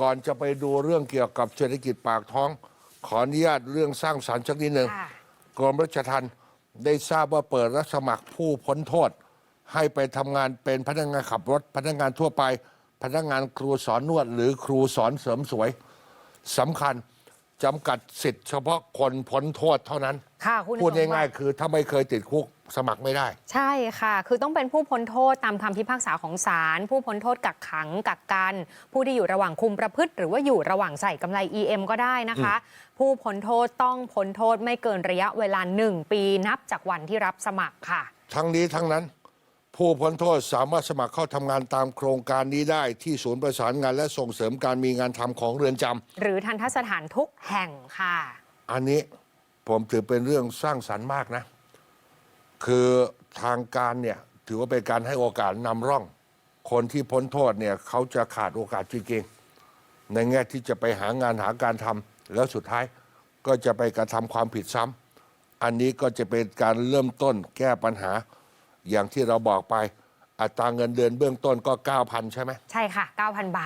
ก่อนจะไปดูเรื่องเกี่ยวกับเศรษฐกิจปากท้อง ขออนุญาตเรื่องสร้างสรรค์สักนิดหนึ่งค่ะ กรมราชทัณฑ์ได้ทราบว่าเปิดรับสมัครผู้พ้นโทษ ให้ไปทำงานเป็นพนักงานขับรถ พนักงานทั่วไป พนักงานครูสอนนวด หรือครูสอนเสริมสวยสำคัญ จำกัดสิทธิ์เฉพาะคนพ้นโทษเท่านั้น ค่ะคุณพูดสมบัติง่ายๆ คือถ้าไม่เคยติดคุกสมัครไม่ได้ ใช่ค่ะ คือต้องเป็นผู้พ้นโทษตามคำพิพากษาของศาล ผู้พ้นโทษกักขังกักกัน ผู้ที่อยู่ระหว่างคุมประพฤติ หรือว่าอยู่ระหว่างใส่กำไร EM ก็ได้นะคะ ผู้พ้นโทษต้องพ้นโทษไม่เกินระยะเวลา 1 ปีนับจากวันที่รับสมัครค่ะ ทั้งนี้ทั้งนั้น ผู้พ้นโทษสามารถสมัครเข้าทำงานตามโครงการนี้ได้ที่ศูนย์ประสานงานและส่งเสริมการมีงานทำของเรือนจำหรือทันทสถานทุกแห่งค่ะ อันนี้ผมถือเป็นเรื่องสร้างสรรค์มากนะ คือทางการเนี่ยถือว่าเป็นการให้โอกาสนำร่อง คนที่พ้นโทษเนี่ยเขาจะขาดโอกาสจริงๆในแง่ที่จะไปหางานหาการทำแล้วสุดท้ายก็จะไปกระทำความผิดซ้ำอันนี้ก็จะเป็นการเริ่มต้นแก้ปัญหา อย่างที่เราบอกไป อัตราเงินเดือนเบื้องต้นก็ 9,000 ใช่ไหม ใช่ค่ะ 9,000 บาท